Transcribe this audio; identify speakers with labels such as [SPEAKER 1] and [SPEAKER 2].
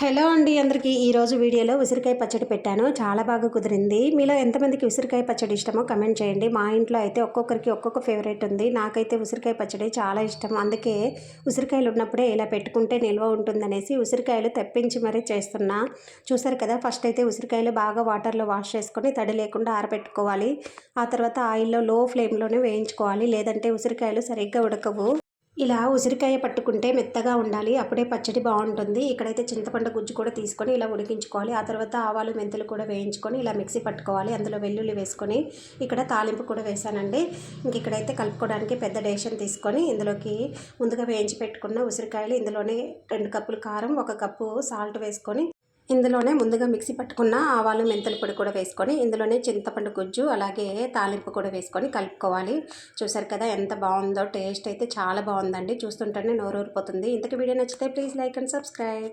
[SPEAKER 1] Hello అండి అందరికీ. ఈరోజు వీడియోలో ఉసిరికాయ పచ్చడి పెట్టాను. చాలా బాగా కుదిరింది. మీలో ఎంతమందికి ఉసిరికాయ పచ్చడి ఇష్టమో కమెంట్ చేయండి. మా ఇంట్లో అయితే ఒక్కొక్కరికి ఒక్కొక్క ఫేవరెట్ ఉంది. నాకైతే ఉసిరికాయ పచ్చడి చాలా ఇష్టం. అందుకే ఉసిరికాయలు ఉన్నప్పుడే ఇలా పెట్టుకుంటే నిల్వ ఉంటుందనేసి ఉసిరికాయలు తెప్పించి మరీ చేస్తున్నా. చూసారు కదా ఫస్ట్ అయితే ఉసిరికాయలు బాగా వాటర్లో వాష్ చేసుకొని తడి లేకుండా ఆరబెట్టుకోవాలి. ఆ తర్వాత ఆయిల్లో లో ఫ్లేమ్లోనే వేయించుకోవాలి. లేదంటే ఉసిరికాయలు సరిగ్గా ఉడకవు. ఇలా ఉసిరికాయ పట్టుకుంటే మెత్తగా ఉండాలి అప్పుడే పచ్చడి బాగుంటుంది. ఇక్కడైతే చింతపండు గుజ్జు కూడా తీసుకొని ఇలా ఉడికించుకోవాలి. ఆ తర్వాత ఆవాలు మెంతులు కూడా వేయించుకొని ఇలా మిక్సీ పట్టుకోవాలి. అందులో వెల్లుల్లి వేసుకొని ఇక్కడ తాలింపు కూడా వేసానండి. ఇంక ఇక్కడైతే కలుపుకోవడానికి పెద్ద డేషన్ తీసుకొని ఇందులోకి ముందుగా వేయించి పెట్టుకున్న ఉసిరికాయలు ఇందులోనే రెండు కప్పులు కారం ఒక కప్పు సాల్ట్ వేసుకొని ఇందులోనే ముందుగా మిక్సీ పట్టుకున్న ఆవాలు మెంతుల పొడి కూడా వేసుకొని ఇందులోనే చింతపండు గుజ్జు అలాగే తాలింపు కూడా వేసుకొని కలుపుకోవాలి. చూసారు కదా ఎంత బాగుందో టేస్ట్ అయితే చాలా బాగుందండి. చూస్తుంటేనే నోరూరిపోతుంది. ఇంతకు వీడియో నచ్చితే ప్లీజ్ లైక్ అండ్ సబ్స్క్రైబ్.